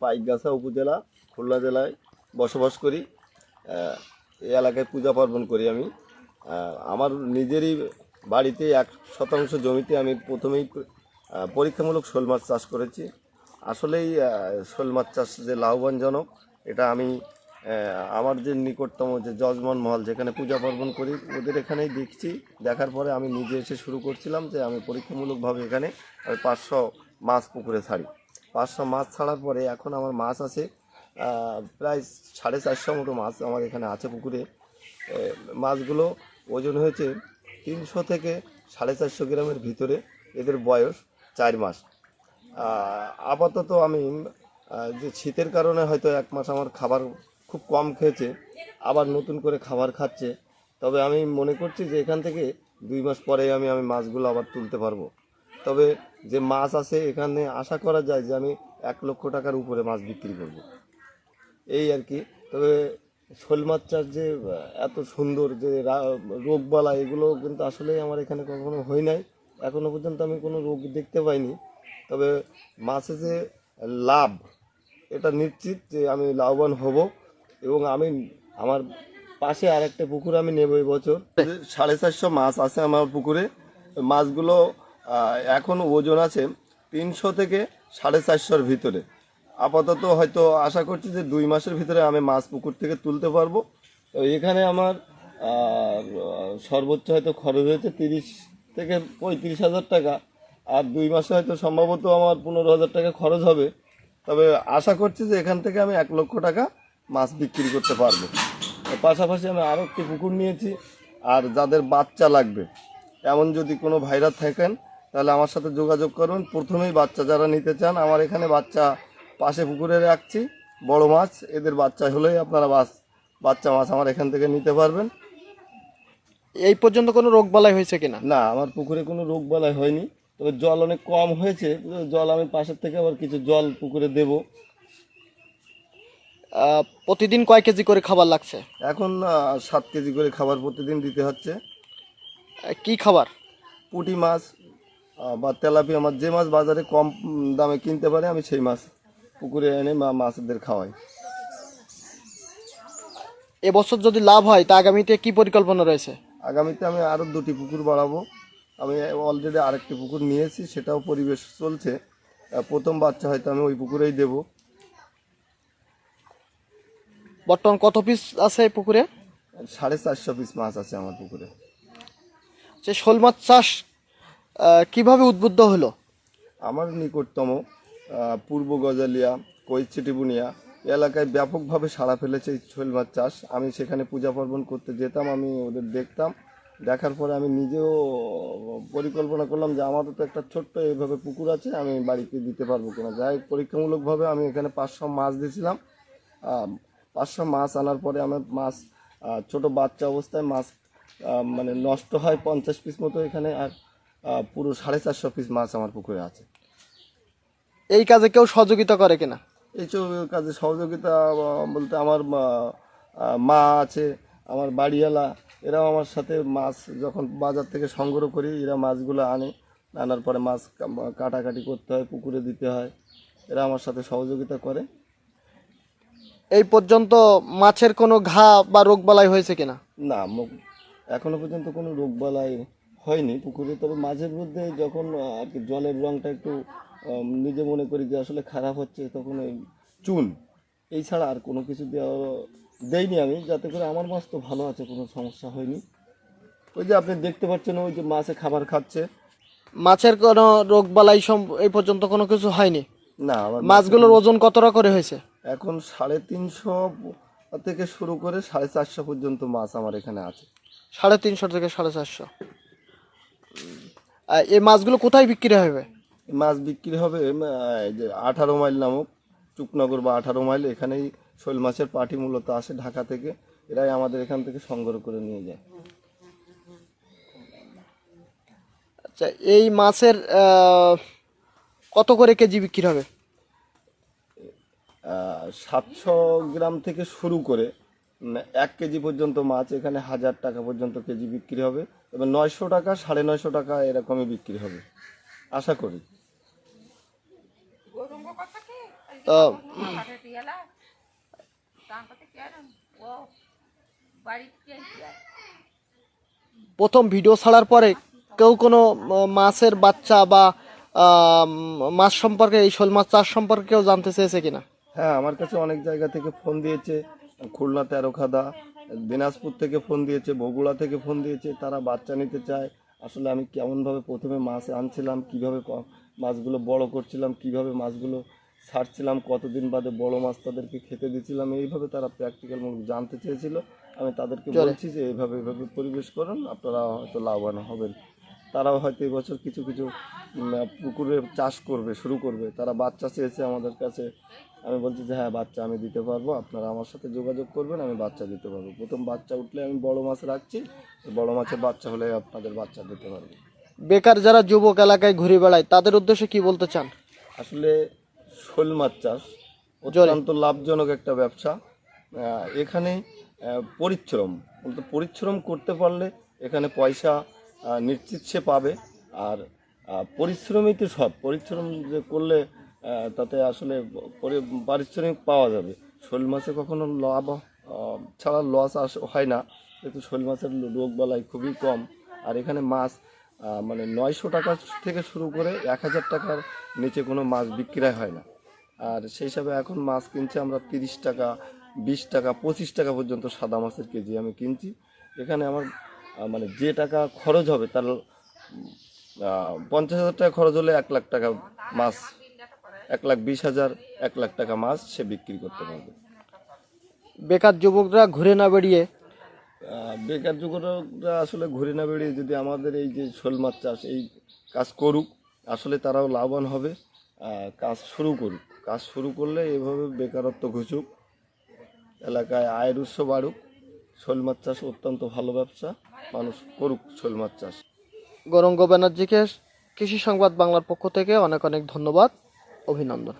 পাইকগাছা উপজেলা, খুলনা জেলায় বসবাস করি। এই এলাকায় পূজা পার্বণ করি আমি। আমার নিজেরই বাড়িতে এক শতাংশ জমিতে আমি প্রথমেই পরীক্ষামূলক শোল মাছ চাষ করেছি। আসলেই শোল মাছ চাষ যে লাভবানজনক, এটা আমি আমার যে নিকটতম যে যজমান মহল যেখানে পূজা পার্বণ করি, ওদের এখানেই দেখছি। দেখার পরে আমি নিজে এসে শুরু করছিলাম যে আমি পরীক্ষামূলকভাবে এখানে আমি পাঁচশো মাছ পুকুরে ছাড়ি। পাঁচশো মাছ ছাড়ার পরে এখন আমার মাছ আছে প্রায় সাড়ে চারশো মতো মাছ আমার এখানে আছে পুকুরে। মাছগুলো ওজন হয়েছে তিনশো থেকে সাড়ে চারশো গ্রামের ভিতরে, এদের বয়স চার মাস। আপাতত আমি যে শীতের কারণে হয়তো এক মাস আমার খাবার খুব কম খেয়েছে, আবার নতুন করে খাবার খাচ্ছে, তবে আমি মনে করছি যে এখান থেকে দুই মাস পরে আমি আমি মাছগুলো আবার তুলতে পারব। তবে যে মাছ আছে এখানে আশা করা যায় যে আমি এক লক্ষ টাকার উপরে মাছ বিক্রি করব। এই আর কি। তবে শোল মাছ চাষ যে এত সুন্দর যে রোগ বালা এগুলো কিন্তু আসলে আমার এখানে কখনো হয় নাই। এখনও পর্যন্ত আমি কোনো রোগ দেখতে পাইনি। তবে মাছে যে লাভ, এটা নিশ্চিত যে আমি লাভবান হব এবং আমি, আমার পাশে আর একটা পুকুর আমি নেব এই বছর সাড়ে চারশো মাছ আছে আমার পুকুরে। মাছগুলো এখন ওজন আছে তিনশো থেকে সাড়ে চারশোর ভিতরে। আপাতত হয়তো আশা করছি যে দুই মাসের ভিতরে আমি মাছ পুকুর থেকে তুলতে পারব। তো এখানে আমার সর্বোচ্চ হয়তো খরচ হয়েছে তিরিশ থেকে পঁয়ত্রিশ হাজার টাকা। আর দুই মাসে হয়তো সম্ভবত আমার পনেরো হাজার টাকা খরচ হবে। তবে আশা করছি যে এখান থেকে আমি এক লক্ষ টাকা মাছ বিক্রি করতে পারব। পাশাপাশি আমি আরও একটি পুকুর নিয়েছি। আর যাদের বাচ্চা লাগবে, এমন যদি কোনো ভাইরা থাকেন তাহলে আমার সাথে যোগাযোগ করুন। প্রথমেই বাচ্চা যারা নিতে চান আমার এখানে বাচ্চা পাশে পুকুরে রাখছি। বড় মাছ এদের বাচ্চা হলেই আপনারা বাস বাচ্চা মাছ আমার এখান থেকে নিতে পারবেন। এই পর্যন্ত কোনো রোগ বালাই হয়েছে কিনা? না আমার পুকুরে কোনো রোগ বালাই হয়নি। তবে জল অনেক কম হয়েছে জল আমি পাশের থেকে আবার কিছু জল পুকুরে দেব। প্রতিদিন কয় কেজি করে খাবার লাগছে? এখন সাত কেজি করে খাবার প্রতিদিন দিতে হচ্ছে। কি খাবার? পুঁটি মাছ বা তেলাপিয়া মাছ যে মাছ বাজারে কম দামে কিনতে পারে আমি সেই মাছ পুকুরে এনে মা মাছদের খাওয়াই। এবছর যদি লাভ হয় তা আগামীতে কি পরিকল্পনা রয়েছে? আগামীতে আমি আরও দুটি পুকুর বাড়াবো। আমি অলরেডি আরেকটি পুকুর নিয়েছি সেটাও পরিবেশ চলছে। প্রথম বাচ্চা হয়তো আমি ওই পুকুরেই দেব। বর্তমান কত পিস আছে পুকুরে? সাড়ে চারশো পিস মাছ আছে আমার পুকুরে। শোল মাছ চাষ কীভাবে উদ্বুদ্ধ হলো? আমার নিকটতম পূর্ব গজালিয়া কৈচিটিবুনিয়া এলাকায় ব্যাপকভাবে সাড়া ফেলেছে এই শৈল মাছ চাষ। আমি সেখানে পূজা পার্বণ করতে যেতাম, আমি ওদের দেখতাম। দেখার পরে আমি নিজেও পরিকল্পনা করলাম যে আমারও তো একটা ছোট্ট এইভাবে পুকুর আছে, আমি বাড়িতে দিতে পারব কিনা। যাই পরীক্ষামূলকভাবে আমি এখানে পাঁচশো মাছ দিয়েছিলাম। পাঁচশো মাছ আনার পরে আমার মাছ ছোট বাচ্চা অবস্থায় মাছ মানে নষ্ট হয় পঞ্চাশ পিস মতো এখানে। আর পুরো সাড়ে চারশো পিস মাছ আমার পুকুরে আছে। এই কাজে কেউ সহযোগিতা করে কিনা? এই কাজে সহযোগিতা বলতে আমার মা- আছে আমার বাড়িওয়ালা এরাও আমার সাথে মাছ যখন বাজার থেকে সংগ্রহ করি এরা মাছগুলো আনে। আনার পরে মাছ কাটাকাটি করতে হয় পুকুরে দিতে হয়। এরা আমার সাথে সহযোগিতা করে। এই পর্যন্ত মাছের কোনো ঘা বা রোগ বালাই হয়েছে কিনা? না এখনও পর্যন্ত কোনো রোগবালাই হয়নি পুকুরে তবে মাঝের মধ্যে যখন আর কি জলের রঙটা একটু নিজে মনে করি যে আসলে খারাপ হচ্ছে তখন ওই চুন এই ছাড়া আর কোনো কিছু দেওয়া দেইনি আমি যাতে করে আমার মাছ তো ভালো আছে কোনো সমস্যা হয়নি। ওই যে আপনি দেখতে পাচ্ছেন ওই যে মাছে খাবার খাচ্ছে। মাছের কোনো রোগ বালাই সম- এই পর্যন্ত কোনো কিছু হয়নি? না আমার মাছগুলোর ওজন কতটা করে হয়েছে? এখন সাড়ে তিনশো থেকে শুরু করে সাড়ে চারশো পর্যন্ত মাছ আমার এখানে আছে। সাড়ে তিনশো থেকে সাড়ে চারশো। এই মাছগুলো কোথায় বিক্রি হবে? মাছ বিক্রি হবে যে আঠারো মাইল নামক চুকনগর বা আঠারো মাইল এখানেই শৈল মাছের পার্টি মূলত আসে ঢাকা থেকে। এরাই আমাদের এখান থেকে সংগ্রহ করে নিয়ে যায়। আচ্ছা এই মাছের কত করে কেজি বিক্রি হবে? সাতশো গ্রাম থেকে শুরু করে এক কেজি পর্যন্ত মাছ এখানে হাজার টাকা পর্যন্ত কেজি বিক্রি হবে তবে নয়শো টাকা সাড়ে নয়শো টাকা এরকমই বিক্রি হবে। আশা করি। প্রথম ভিডিও ছাড়ার পরে কেউ কোনো মাছের বাচ্চা বা মাছ সম্পর্কে এই শোল মাছ চাষ সম্পর্কে কেউ জানতে চেয়েছে কিনা? হ্যাঁ আমার কাছে অনেক জায়গা থেকে ফোন দিয়েছে। খুলনা তেরো খাদা দিনাজপুর থেকে ফোন দিয়েছে বগুড়া থেকে ফোন দিয়েছে তারা বাচ্চা নিতে চায়। আসলে আমি কেমনভাবে প্রথমে মাছ আনছিলাম কীভাবে ক- মাছগুলো বড় করছিলাম কীভাবে মাছগুলো ছাড়ছিলাম কতদিন বাদে বড় মাছ তাদেরকে খেতে দিয়েছিলাম এইভাবে তারা প্র্যাকটিক্যাল মুখ জানতে চেয়েছিল। আমি তাদেরকে বলছি যে এইভাবে এইভাবে পরিবেশ করুন আপনারা হয়তো লাভবান হবেন। তারাও হয়তো এবছর কিছু কিছু পুকুরে চাষ করবে শুরু করবে। তারা বাচ্চা চেয়েছে আমাদের কাছে। আমি বলছি যে হ্যাঁ বাচ্চা আমি দিতে পারব। আপনারা আমার সাথে যোগাযোগ করবেন আমি বাচ্চা দিতে পারব। প্রথম বাচ্চা উঠলে আমি বড় মাছ রাখছি। বড় মাছের বাচ্চা হলে আপনাদের বাচ্চা দিতে পারব। বেকার যারা যুবক এলাকায় ঘুরে বেড়ায় তাদের উদ্দেশ্যে কি বলতে চান? আসলে শোল মাছ চাষ অত্যন্ত লাভজনক একটা ব্যবসা। এখানে পরিশ্রম। বলতে পরিশ্রম করতে পারলে এখানে পয়সা নিশ্চিত সে পাবে। আর পরিশ্রমই তো সব। পরিশ্রম যে করলে তাতে আসলে পরি- পারিশ্রমিক পাওয়া যাবে। শোল মাছে কখনো লাভ ছাড়া লস আস হয় না, কিন্তু শোল মাছের রোগ বালাই খুবই কম। আর এখানে মাছ মানে নয়শো টাকা থেকে শুরু করে এক হাজার টাকার নিচে কোনো মাছ বিক্রয় হয় না। আর সেই হিসাবে এখন মাছ কিনছি আমরা তিরিশ টাকা, বিশ টাকা, পঁচিশ টাকা পর্যন্ত সাদা মাছের কেজি আমি কিনছি। এখানে আমার মানে যে টাকা খরচ হবে তার পঞ্চাশ হাজার টাকা খরচ হলে এক লাখ টাকা মাছ এক লাখ বিশ হাজার এক লাখ টাকা মাছ সে বিক্রি করতে পারবে। বেকার যুবকরা ঘুরে না বেরিয়ে বেকার যুবকরা আসলে ঘুরে না বেরিয়ে যদি আমাদের এই যে শোল মাছ চাষ এই কাজ করুক আসলে তারাও লাভবান হবে। কাজ শুরু করুক। কাজ শুরু করলে এভাবে বেকারত্ব ঘুচুক এলাকায় আয়ের উৎস বাড়ুক। শোল মাছ চাষ অত্যন্ত ভালো ব্যবসা মানুষ করুক শোল মাছ চাষ। গৌরঙ্গ ব্যানার্জিকে কৃষি সংবাদ বাংলার পক্ষ থেকে অনেক অনেক ধন্যবাদ। অভিনন্দন।